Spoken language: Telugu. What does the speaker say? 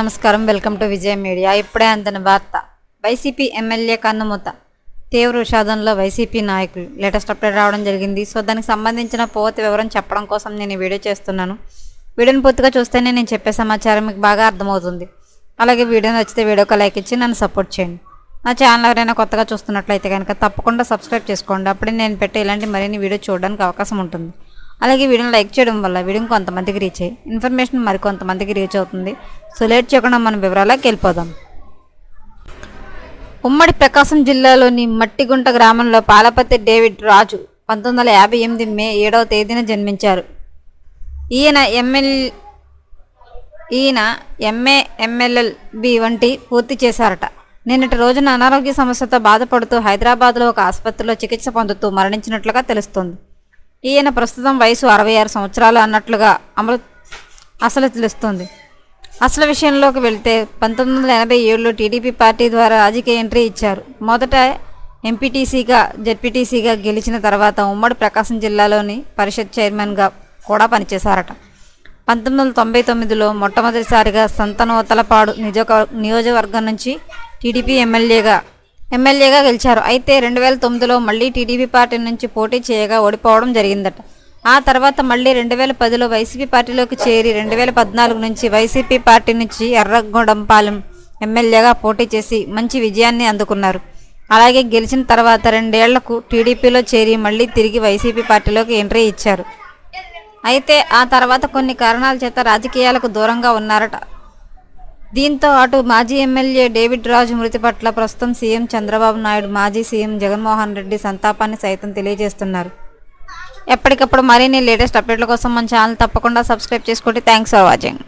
నమస్కారం వెల్కమ్ టు విజయ మీడియా. ఇప్పుడే అందిన వార్త. వైసీపీ ఎమ్మెల్యే కన్నుమూత. తీవ్ర విషాదంలో వైసీపీ నాయకులు. లేటెస్ట్ అప్డేట్ రావడం జరిగింది. సో దానికి సంబంధించిన పూర్తి వివరం చెప్పడం కోసం నేను వీడియో చేస్తున్నాను. వీడియోని పూర్తిగా చూస్తేనే నేను చెప్పే సమాచారం మీకు బాగా అర్థమవుతుంది. అలాగే వీడియో నచ్చితే వీడియోకి లైక్ ఇచ్చి నన్ను సపోర్ట్ చేయండి. నా ఛానల్ ఎవరైనా కొత్తగా చూస్తున్నట్లయితే కనుక తప్పకుండా సబ్స్క్రైబ్ చేసుకోండి. అప్పుడే నేను పెట్టే ఇలాంటి మరిన్ని వీడియో చూడడానికి అవకాశం ఉంటుంది. అలాగే వీడియోని లైక్ చేయడం వల్ల వీడియో కొంతమందికి రీచ్ అయ్యి ఇన్ఫర్మేషన్ మరి కొంతమందికి రీచ్ అవుతుంది. సో లేట్ చేయకుండా మనం వివరాలకు వెళ్ళిపోదాం. ఉమ్మడి ప్రకాశం జిల్లాలోని మట్టిగుంట గ్రామంలో పాలపతి డేవిడ్ రాజు పంతొమ్మిది వందల యాభై ఎనిమిది మే ఏడవ తేదీన జన్మించారు. ఈయన ఎమ్మెల్ ఈయన ఎంఏ ఎంఎల్ఎల్బి వంటి పూర్తి చేశారట. నిన్నటి రోజున అనారోగ్య సమస్యతో బాధపడుతూ హైదరాబాద్లో ఒక ఆసుపత్రిలో చికిత్స పొందుతూ మరణించినట్లుగా తెలుస్తోంది. ఈయన ప్రస్తుతం వయసు అరవై ఆరు సంవత్సరాలు అన్నట్లుగా అమలు అసలు తెలుస్తుంది. అసలు విషయంలోకి వెళితే పంతొమ్మిది వందల ఎనభై ఏడులో టీడీపీ పార్టీ ద్వారా రాజకీయ ఎంట్రీ ఇచ్చారు. మొదట ఎంపీటీసీగా జెడ్పీటీసీగా గెలిచిన తర్వాత ఉమ్మడి ప్రకాశం జిల్లాలోని పరిషత్ చైర్మన్గా కూడా పనిచేశారట. పంతొమ్మిది వందల తొంభై తొమ్మిదిలో మొట్టమొదటిసారిగా సంతనోతలపాడు నిజోక నియోజకవర్గం నుంచి టీడీపీ ఎమ్మెల్యేగా ఎమ్మెల్యేగా గెలిచారు. అయితే రెండు వేల తొమ్మిదిలో మళ్ళీ టీడీపీ పార్టీ నుంచి పోటీ చేయగా ఓడిపోవడం జరిగిందట. ఆ తర్వాత మళ్ళీ రెండు వేల పదిలో వైసీపీ పార్టీలోకి చేరి రెండు వేల పద్నాలుగు నుంచి వైసీపీ పార్టీ నుంచి ఎర్రగొండంపాలెం ఎమ్మెల్యేగా పోటీ చేసి మంచి విజయాన్ని అందుకున్నారు. అలాగే గెలిచిన తర్వాత రెండేళ్ళకు టీడీపీలో చేరి మళ్ళీ తిరిగి వైసీపీ పార్టీలోకి ఎంట్రీ ఇచ్చారు. అయితే ఆ తర్వాత కొన్ని కారణాల చేత రాజకీయాలకు దూరంగా ఉన్నారట. దీంతో అటు మాజీ ఎమ్మెల్యే డేవిడ్ రాజు మృతి పట్ల ప్రస్తుతం సీఎం చంద్రబాబు నాయుడు మాజీ సీఎం జగన్మోహన్ రెడ్డి సంతాపాన్ని సైతం తెలియజేస్తున్నారు. ఎప్పటికప్పుడు మరిన్ని లేటెస్ట్ అప్డేట్ల కోసం మన ఛానల్ తప్పకుండా సబ్స్క్రైబ్ చేసుకోండి. Thanks for watching.